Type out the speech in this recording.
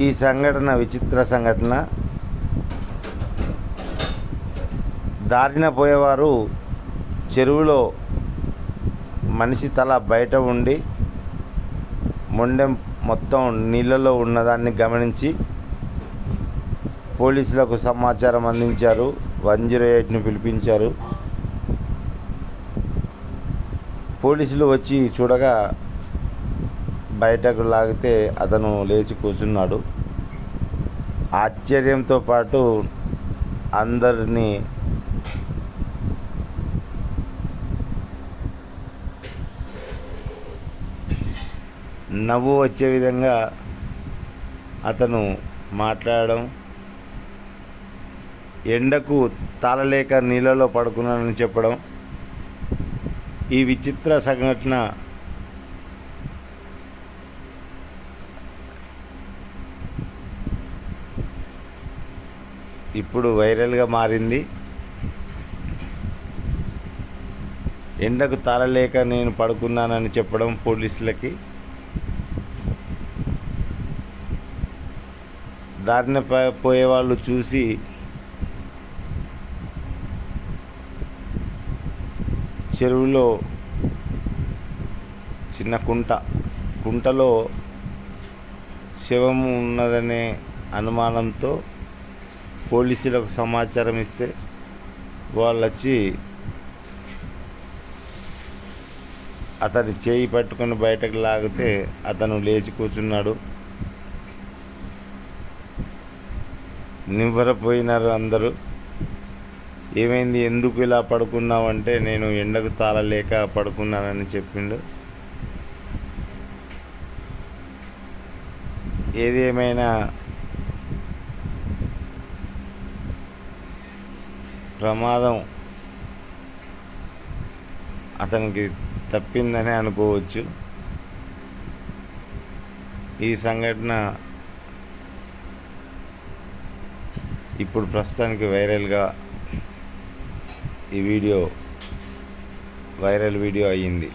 ఈ సంఘటన విచిత్ర సంఘటన. దారిన పోయేవారు చెరువులో మనిషి తల బయట ఉండి మొండెం మొత్తం నీళ్ళలో ఉన్నదాన్ని గమనించి పోలీసులకు సమాచారం అందించారు. వన్ జీరో ఎయిట్ని పిలిపించారు. పోలీసులు వచ్చి చూడగా బయటకు లాగితే అతను లేచి కూర్చున్నాడు. ఆశ్చర్యంతో పాటు అందరినీ నవ్వు వచ్చే విధంగా అతను మాట్లాడడం ఎండకు తాళలేక నీళ్ళలో పడుకున్నానని చెప్పడం ఈ విచిత్ర సంఘటన ఇప్పుడు వైరల్గా మారింది. ఎండకు తాళలేక నేను పడుకున్నానని చెప్పడం పోలీసులకి. దారిన పోయేవాళ్ళు పోయే వాళ్ళు చూసి చెరువులో చిన్న కుంట కుంటలో శవం ఉన్నదనే అనుమానంతో పోలీసులకు సమాచారం ఇస్తే వాళ్ళు వచ్చి అతని చేయి పట్టుకొని బయటకు లాగితే అతను లేచి కూర్చున్నాడు. నివ్వరపోయినారు అందరూ. ఏమైంది? ఎందుకు ఇలా పడుకున్నావంటే నేను ఎండకు తాళలేక పడుకున్నానని చెప్పిండు. ఏది ప్రమాదం. అతనికి తప్పిందని అనుకోవచ్చు. ఈ సంఘటన ఇప్పుడు ప్రస్తుతానికి వైరల్గా ఈ వీడియో వైరల్ వీడియో అయ్యింది.